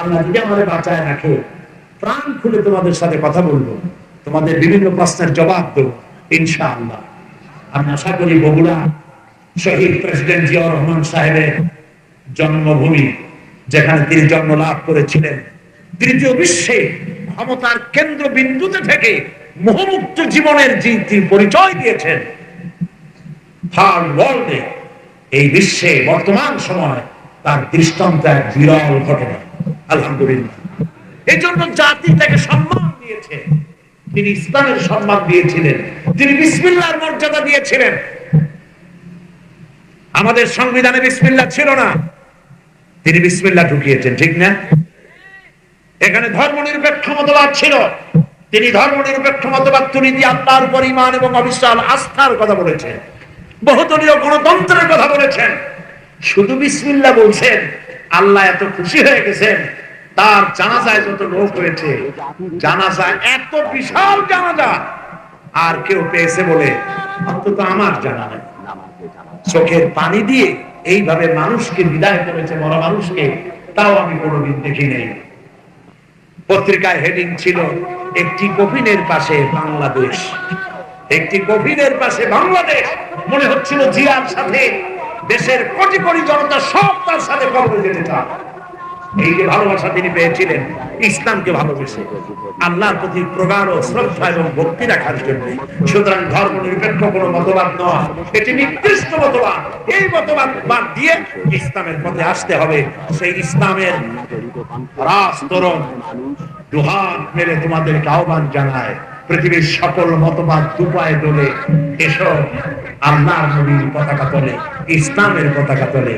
আল্লাহ যদি আমাদের বাঁচায় রাখে। প্রাণ খুলে তোমাদের সাথে কথা বলব। তোমাদের বিভিন্ন প্রশ্নের জবাব দেবো, ইনশাআল্লাহ। আমি আশা করি বগুড়া শহীদ প্রেসিডেন্ট জিয়াউর রহমান সাহেবের জন্মভূমি, যেখানে তিনি জন্ম লাভ করেছিলেন তৃতীয় বিশ্বে ক্ষমতার কেন্দ্রবিন্দুতে থেকে মোহমুক্ত জীবনের যে তিনি পরিচয় দিয়েছেন। থার্ড ওয়ার্ল্ডে এই বিশ্বে বর্তমান সময় তার দৃষ্টান্ত এক বিরল ঘটনা। আলহামদুলিল্লাহ। এই জন্য জাতি তাকে সম্মান দিয়েছে। তিনি ইসলামের সম্মান দিয়েছিলেন। তিনি বিসমিল্লার মর্যাদা দিয়েছিলেন। আমাদের সংবিধানে বিসমিল্লা ছিল না। তিনি বিসমিল্লা ঢুকিয়েছেন, ঠিক না? এখানে ধর্ম নিরপেক্ষ মতবাদ ছিল। তিনি ধর্ম নিরপেক্ষ মতবাদ তুলে দিয়ে আল্লাহর উপর এবং অবিশ্বাস, আস্থার কথা বলেছেন। বহুদলীয় গণতন্ত্রের কথা বলেছেন। শুধু বিসমিল্লা বলছেন, আল্লাহ এত খুশি হয়ে গেছেন। তার জানাজায় যত লোক হয়েছে জানাজা এত বিশাল জানাজা। আর কেউ পেয়েছে বলে, অন্তত আমার জানা নাই। চোখের পানি দিয়ে এইভাবে মানুষকে বিদায় করেছে মরা মানুষকে, তাও আমি কোনোদিন দেখি নেই। পত্রিকায় হেডিং ছিল, একটি কফিনের পাশে বাংলাদেশ, একটি কফিনের পাশে বাংলাদেশ। মনে হচ্ছিল জিয়ার সাথে দেশের কোটি কোটি জনতা সব তার সাথে কবরে যেতে চান এই যে ভালোবাসা তিনি পেয়েছিলেন, ইসলামকে ভালোবেসে। আল্লাহর প্রতি প্রগাঢ় শ্রদ্ধা এবং ভক্তি রাখার জন্য। সুতরাং ধর্ম নিরপেক্ষ কোনো মতবাদ নয়। এটি নির্দিষ্ট মতবাদ। এই মতবাদ বাদ দিয়ে ইসলামের পথে আসতে হবে। সেই ইসলামের রাস দুহাত মেরে তোমাদেরকে আহ্বান জানায়। পৃথিবীর সকল মতবাদ দুপায়ে দোলে এসব আল্লাহ নবীর পতাকা তোলে, ইসলামের পতাকা তোলে।